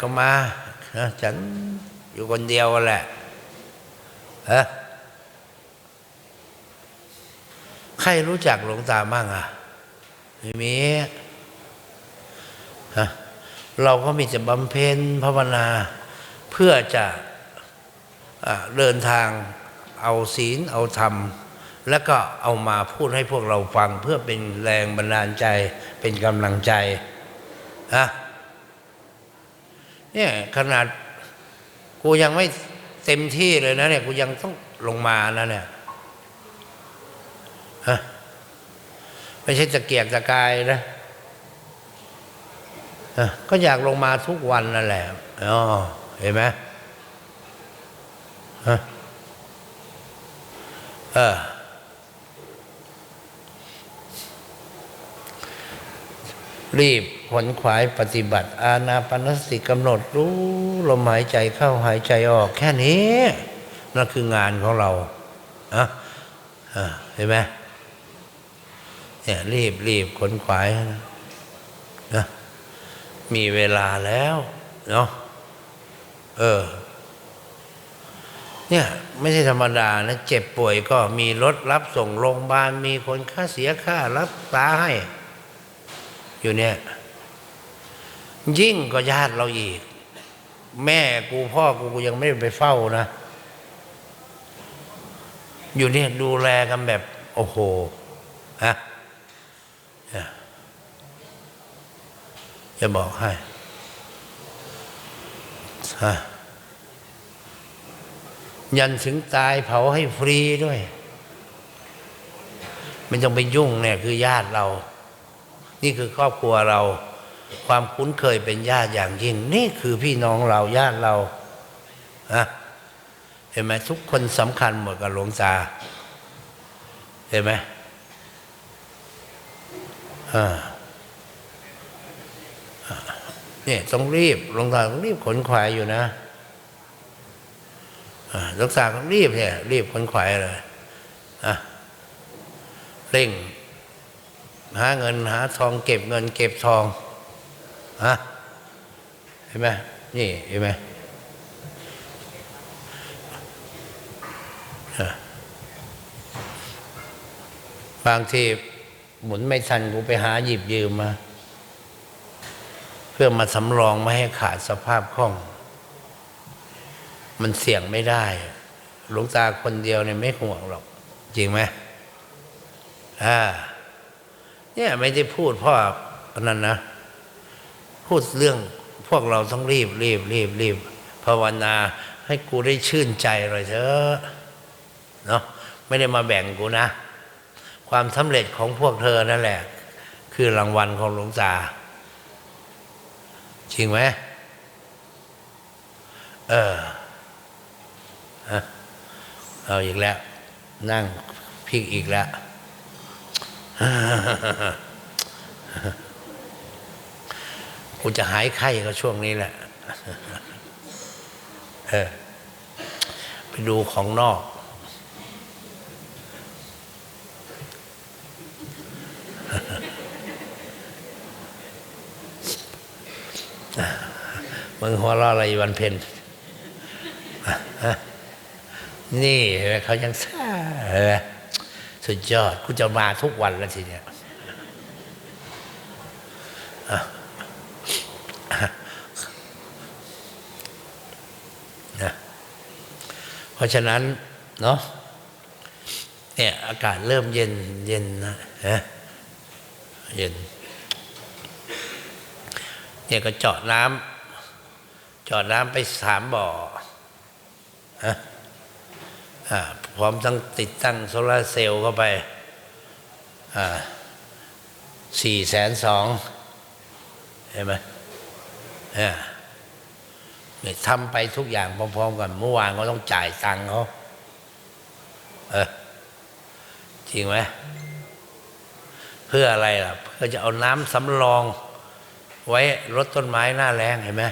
ก็มานะฉันอยู่คนเดียวแหละฮะใครรู้จักหลวงตาบ้างอะไม่มีฮะเราก็มีแต่บำเพ็ญภาวนา เพื่อจะอะเดินทางเอาศีลเอาธรรม แล้วก็เอามาพูดให้พวกเราฟัง เพื่อเป็นแรงบันดาลใจเป็นกำลังใจฮะ เนี่ยขนาดกูยังไม่เต็มที่เลยนะเนี่ยกูยังต้องลงมานะเนี่ยฮะไม่ใช่ตะเกียกตะกายนะก็อยากลงมาทุกวันนั่นแหละอ๋อเห็นไหมฮะเออรีบ ขวนขวายปฏิบัติ อาณาปานสติกำหนดรู้ลมหายใจเข้าหายใจออก แค่นี้นั่นคืองานของเราอะอะเห็นไหมเนี่ยรีบรีบขวนขวายนะนะมีเวลาแล้วเนาะเออ เนี่ยไม่ใช่ธรรมดานะเจ็บป่วยก็มีรถรับส่งโรงพยาบาลมีคนค่าเสียค่ารักษาให้ อยู่เนี่ย ยิ่งก็ญาติเราอีก แม่กูพ่อกูกูยังไม่ไปเฝ้านะ อยู่เนี่ยดูแลกันแบบ โอ้โหฮะจะบอกให้ฮะยันถึงตายเผาให้ฟรีด้วยม่ต้องไปยุ่งเนี่ยคือญาติเรา นี่คือครอบครัวเรา ความคุ้นเคยเป็นญาติอย่างยิ่ง นี่คือพี่น้องเราญาติเราอะเห็นไหมทุกคนสำคัญหมดกับหลวงตาเห็นไหมอ่าเนี่ยต้องรีบหลวงตาต้องรีบขนขวายอยู่นะหลวงตาต้องรีบเนี่ยรีบขนขวายเลยอะเร่ง หาเงินหาทองเก็บเงินเก็บทอง ฮะเห็นไหมนี่เห็นไหมบางทีหมุนไม่ทันกูไปหาหยิบยืมมา เพื่อมาสำรองไม่ให้ขาดสภาพคล่อง มันเสี่ยงไม่ได้หลวงตาคนเดียวเนี่ยไม่ห่วงหรอก จริงไหมอ่าเนี่ยไม่ได้พูดพ่อนั้นนะ พูดเรื่องพวกเราต้องรีบรีบรีบรีบภาวนาให้กูได้ชื่นใจเลยเถอะเนาะไม่ได้มาแบ่งกูนะ ความสำเร็จของพวกเธอนั่นแหละ คือรางวัลของหลวงตาจริงไหมเออเอาอีกแล้ว นั่งพิกอีกแล้ว กูจะหายไข้ก็ช่วงนี้แหละเออไปดูของนอก มึงหัวเราะอะไรวันเพ็ญนี่เขายังซ่าสุดยอดกูจะมาทุกวันแล้วทีเนี้ยอะนะเพ ราะฉะนั้นเนาะเนี่ยอากาศเริ่มเย็นเย็นนะฮะเย็นเนี่ยก็เจาะน้ำเจาะน้ำไปสามบ่อฮะอ่าพร้อมทั้งติดตั้งโซลาร์เซลล์เข้าไปสี่แสนสองเห็นไหมเนี่ย ทำไปทุกอย่างพร้อมๆกัน เมื่อวานก็ต้องจ่ายตังค์เขาเออจริงไหมเพื่ออะไรล่ะ เพื่อจะเอาน้ำสำรอง ไว้รดต้นไม้หน้าแรงเห็นไหม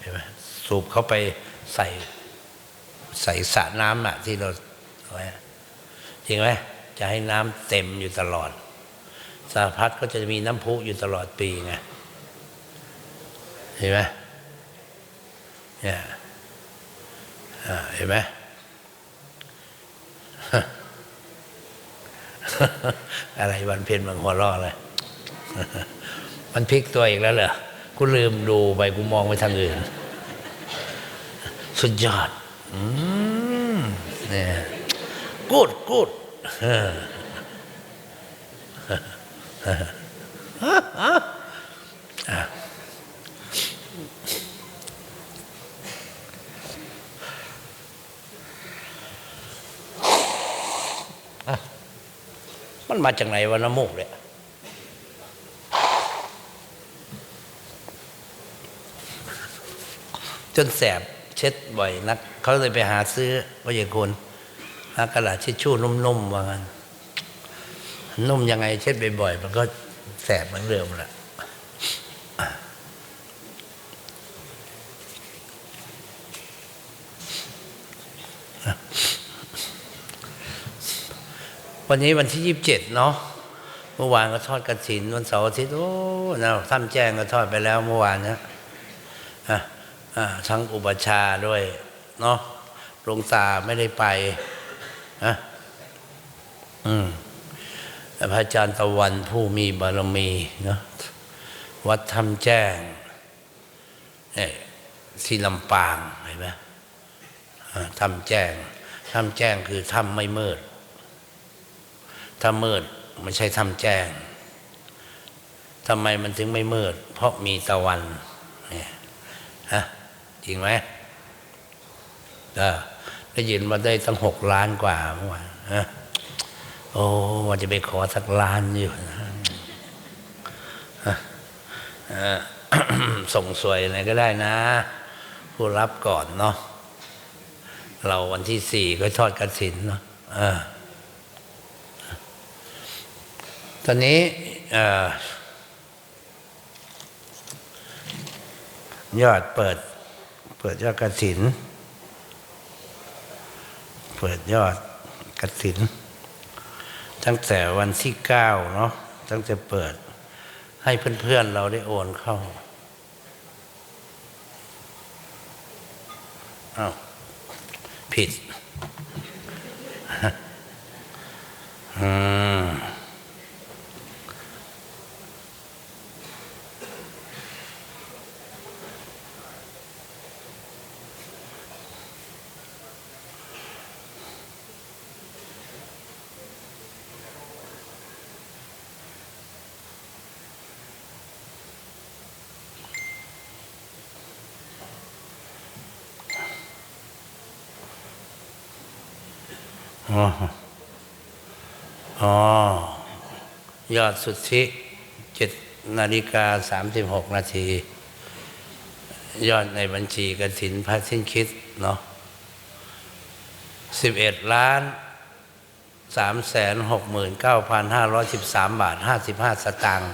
เห็นไหมสูบเข้าไปใส่ใส่สระน้ำอะที่เราไว้จริงไหมจะให้น้ำเต็มอยู่ตลอดสาพัดก็จะมีน้ำพุอยู่ตลอดปีไงเห็นไหม เนี่ยเห็นไหมอะไรวันเพ็ญมันหัวเราะเลย มันพลิกตัวอีกแล้วเหรอ กูลืมดูไปกูมองไปทางอื่น สุดยอดเนี่ยกูดกูดเออ มันมาจากไหนวะน้ำมูกเนี่ยจนแสบเช็ดบ่อยนัก เขาเลยไปหาซื้อว่าอย่างคนหากระดาษทิชชู่นุ่มๆว่างั้นนุ่มยังไงเช็ดบ่อยๆมันก็แสบเหมือนเดิมแหละ วันนี้วันที่ยี่สิบเจ็ดเนาะเมื่อวานก็ทอดกระถิน วันเสาร์อาทิตย์โอ้นะท่านแจ้งก็ทอดไปแล้วเมื่อวานเนะอะอะทั้งอุปชาด้วยเนาะหลวงตาไม่ได้ไปนะอืมแต่พระอาจารย์ตะวันผู้มีบารมีเนาะวัดทำแจ้งเนี่ยที่ลำปางเห็นไหมอะทำแจ้งทำแจ้งคือทำไม่มืด ถ้ามืดไม่ใช่ทำแจ้งทำไมมันถึงไม่มืด เพราะมีตะวันเนี่ยฮะจริงไหมเออได้ยินมาได้ตั้งหกล้านกว่าเมื่อวานฮะโอ้ว่าจะไปขอสักล้านอยู่นะส่งสวยอะไรก็ได้นะ ผู้รับก่อนเนาะเราวันที่สี่ก็ทอดกระถินเนาะเออ ตอนนี้ยอดเปิด เปิดยอดกระถิน เปิดยอดกระถิน ตั้งแต่วันที่เก้าเนาะตั้งแต่เปิดให้เพื่อนๆเราได้โอนเข้าอ้าวผิดอืม อ๋อยอดสุทธิเจ็ดนาฬิกาสามสิบหกนาที ยอดในบัญชีกระถินพระสิ้นคิดเนาะสิบเอ็ดล้านสามแสนหกหมื่นเก้าพันห้าร้อยสิบสามบาทห้าสิบห้าสตางค์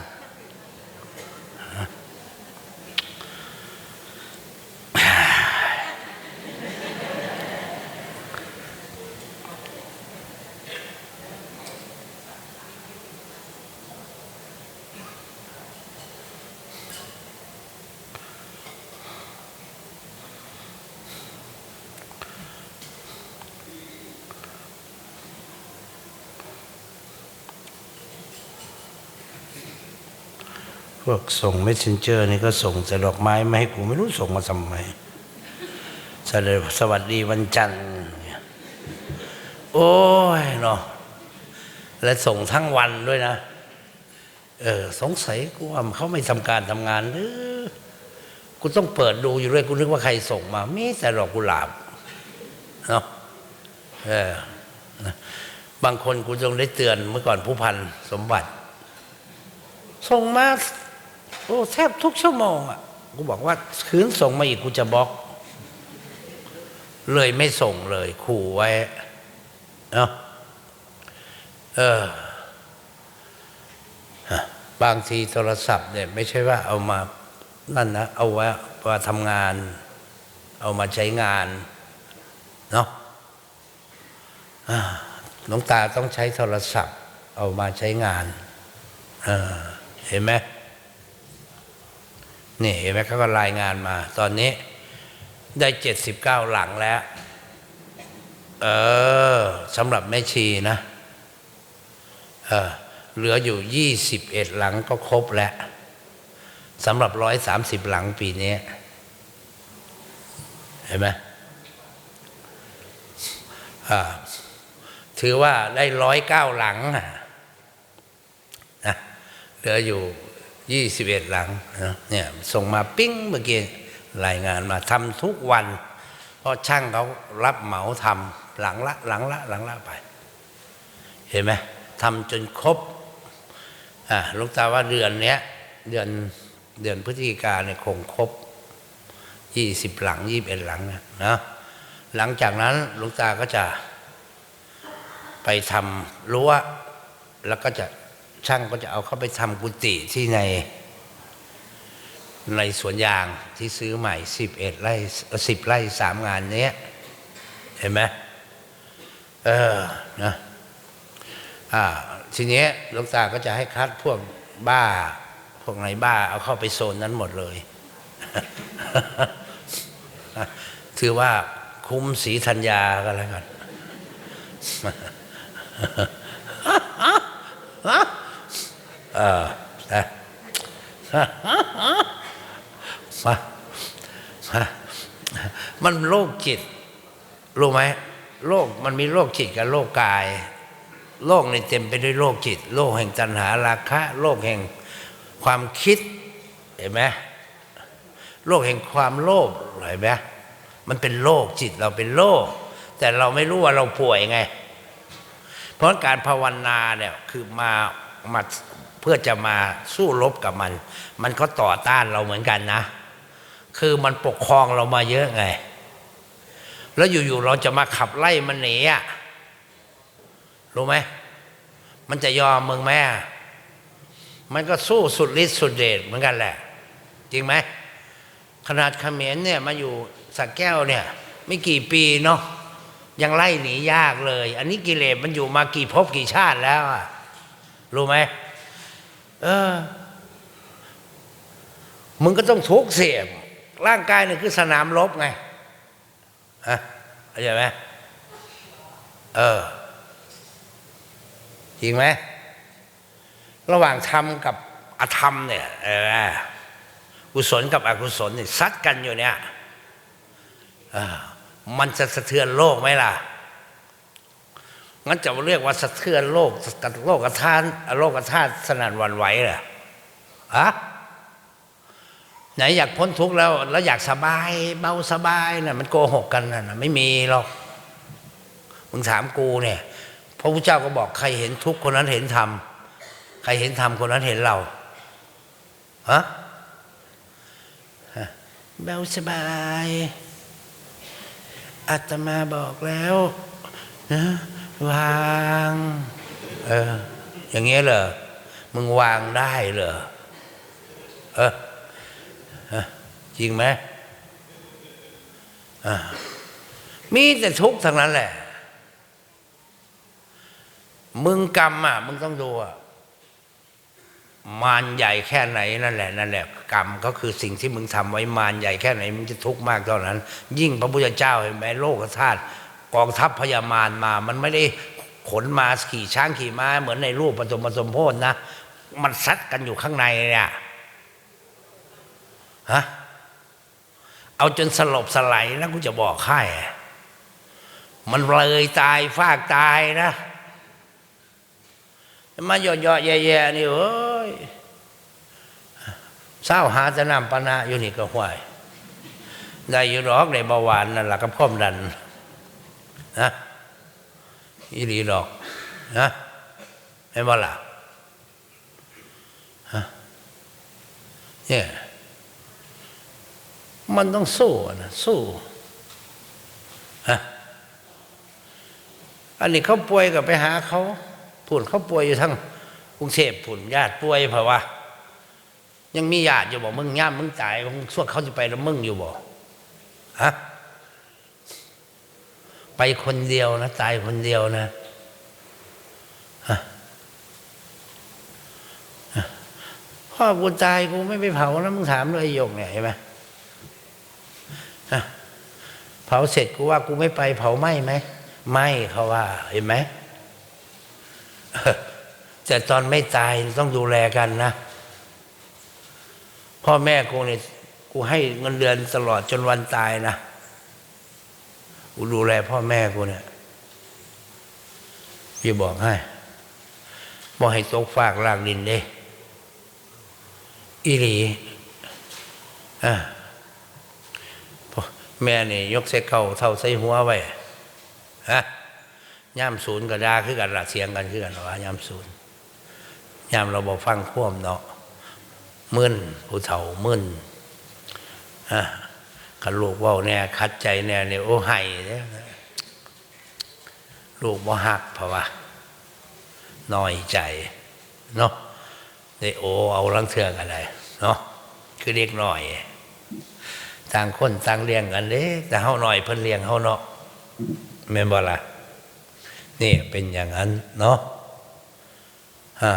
พวกส่งเมสเซนเจอร์นี่ก็ส่งแต่ดอกไม้มาให้กูไม่รู้ส่งมาทำไมสวัสดีสวัสดีวันจันทร์โอ้ยเนาะและส่งทั้งวันด้วยนะ เออสงสัยกูว่าเขาไม่ทำการทำงานหรือกูต้องเปิดดูอยู่ด้วยกูนึกว่าใครส่งมามีแต่ดอกกุหลาบเนาะเออบางคนกูต้องได้เตือนเมื่อก่อนผู้พันสมบัติ ส่งมา โอ้แทบทุกชั่วโมงอะกูบอกว่าคืนส่งมาอีกกูจะบล็อก เลยไม่ส่งเลยขู่ไว้เนาะเออบางทีโทรศัพท์เนี่ยไม่ใช่ว่าเอามานั่นนะเอาไว้มาทำงาน เอามาใช้งานเนาะหลวงตาต้องใช้โทรศัพท์ เอามาใช้งานเห็นไหม นี่เห็นไหมเขาก็รายงานมา ตอนนี้ได้เจ็ดสิบเก้าหลังแล้ว เออสำหรับแม่ชีนะเออเหลืออยู่ยี่สิบเอ็ดหลังก็ครบแล้วสำหรับร้อยสามสิบหลังปีนี้เห็นไหมอ่าถือว่าได้ร้อยเก้าหลังนะเหลืออยู่ ยี่สิบเอ็ดหลังเนี่ยส่งมาปิ้งเมื่อกี้รายงานมาทำทุกวัน เพราะช่างเขารับเหมาทำหลังละหลังละหลังละไป เห็นไหมทำจนครบอ่าลูกตาว่าเดือนเนี้ยเดือนเดือนพฤศจิกาเนี่ยคงครบยี่สิบหลังยี่สิบเอ็ดหลังนะนะหลังจากนั้นลูกตาก็จะไปทำรั้วแล้วก็จะ ช่างก็จะเอาเข้าไปทำกุฏิที่ใน ในสวนยางที่ซื้อใหม่สิบเอ็ดไร่สิบไร่สามงานเนี้ย เห็นไหมเออนะอ่าทีนี้หลวงตาก็จะให้คัดพวกบ้า พวกไหนบ้า เอาเข้าไปโซนนั้นหมดเลย ถือว่าคุ้มสีธัญญาก็แล้วกัน เออนะมามามันโรคจิต รู้ไหมโรคมันมีโรคจิตกับโรคกายโลกในเต็มไปด้วยโรคจิตโลกแห่งตัณหาราคะโลกแห่งความคิด เห็นไหมโลกแห่งความโลภเห็นไหมมันเป็นโรคจิตเราเป็นโรคแต่เราไม่รู้ว่าเราป่วยไง เพราะการภาวนาเนี่ยคือมามา เพื่อจะมาสู้รบกับมัน มันก็ต่อต้านเราเหมือนกันนะ คือมันปกครองเรามาเยอะไง แล้วอยู่ๆเราจะมาขับไล่มันหนีอะรู้ไหมมันจะยอมมึงไหมมันก็สู้สุดฤทธิ์สุดเดชเหมือนกันแหละ จริงไหมขนาดเขมรเนี่ยมาอยู่สักแก้วเนี่ย ไม่กี่ปีเนาะยังไล่หนียากเลย อันนี้กิเลสมันอยู่มากี่ภพกี่ชาติแล้วอะรู้ไหม เออ มึงก็ต้องทุกข์เสียร่างกายเนี่ยคือสนามรบไงฮะเข้าใจไหมเออจริงไหมระหว่างธรรมกับอธรรมเนี่ยเออกุศลกับอกุศลเนี่ยซัดกันอยู่เนี่ยมันจะสะเทือนโลกไหมล่ะ งั้นจะเรียกว่าสะเทือนโลกโลกธาตุโลกธาตุสนั่นวันไหวเหรออะไหนอยากพ้นทุกข์แล้ว แล้วอยากสบาย เบาสบายน่ะมันโกหกกันนะไม่มีหรอกมึงถามกูเนี่ยพระพุทธเจ้าก็บอกใครเห็นทุกข์คนนั้นเห็นธรรมใครเห็นธรรมคนนั้นเห็นเราฮะเบาสบายอาตมาบอกแล้วนะ วางเอออย่างเงี้ยเหรอมึงวางได้เหรอเออจริงไหมมีแต่ทุกข์ทั้งนั้นแหละ มึงกรรมอะ มึงต้องดูอะมารใหญ่แค่ไหนนั่นแหละนั่นแหละกรรมก็คือสิ่งที่มึงทำไว้มารใหญ่แค่ไหนมึงจะทุกข์มากเท่านั้น ยิ่งพระพุทธเจ้าเห็นไหมโลกธาตุ กองทัพพญามารมา มันไม่ได้ขนมาขี่ช้างขี่ม้า เหมือนในรูปปฐมสมโพธนะ มันซัดกันอยู่ข้างในเนี่ยฮะเอาจนสลบสลายแล้วกูจะบอกให้มันเลยตายฟากตายนะมาหยอดหยอดแย่ๆนี่เอ้ยเศร้าหาจะนำปนาอยู่นี่ก็ห่วยได้อยู่หรอกในเบาหวานนั่นแหละกับข้อมดัน นะอีหลีดอกนะไม่บ่ล่ะฮะเนี่ยมันต้องสู้นะสู้ฮะอันนี้เขาป่วยกับไปหาเขาผุนเขาป่วยอยู่ทั้งกรุงเทพผุนญาติป่วยเพราะว่า ยังมีญาติอยู่บอกมึงย่ามมึงตายมึงส่วนเขาจะไปแล้วมึงอยู่บอกฮะ ไปคนเดียวนะ ตายคนเดียวนะพ่อกูตายกูไม่ไปเผานะมึงถามเลยไอ้หยกเนี่ยเห็นไหมฮะผาเสร็จกูว่ากูไม่ไปเผาไหมไหมไม่เขาว่า เห็นไหมแต่ตอนไม่ตายต้องดูแลกันนะ พ่อแม่กูเนี่ยกูให้เงินเดือนตลอดจนวันตายนะ กูดูแลพ่อแม่กูเนี่ยพี่บอกให้บอกให้ตกฝากลากดินเด้อีหลีอะพ่อแม่นี่ยกเสเก่าเท่าใส่หัวไว้ฮะย่ามศูนย์ก็ดาคือกันละเสียงกันคือกันว่าย่ามศูนย์ย่ามเราบอกฟังควมเนาะมึนผู้เฒ่ามึนอะ ขันลูกว่าแน่คัดใจแน่เนี่ยโอ้ไห้เนี่ยลูกบ่หักเพราะว่าน้อยใจเนาะได้โอเอาลังเทือกอะไรเนาะคือเด็กหน่อยต่างคนต่างเลี้ยงกันเด้แต่เฮาหน่อยเพิ่นเลี้ยงเฮาเนาะแม่นบ่ล่ะนี่เป็นอย่างนั้นเนาะอ่า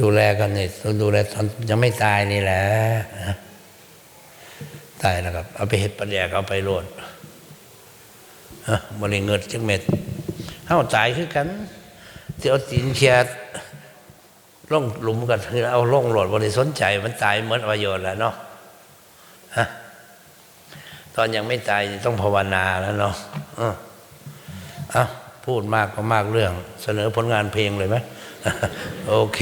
ดูแลกันเนี่ต้องดูแลตอนยังไม่ตายนี่แหละตายแล้วครับ เอาไปเห็ดปลาแดกเอาไปโลดบริเงิดจักเม็ดเฮาตายคือกันที่เอาตีนเชียดล่องหลุมกันคือเอาล่องโหลดบริสนใจ มันตายเหมือนประโยชน์แล้วเนาะฮะตอนยังไม่ตายต้องภาวนาแล้วเนาะออเอาพูดมากก็มากเรื่อง เสนอผลงานเพลงเลยไหม โอเค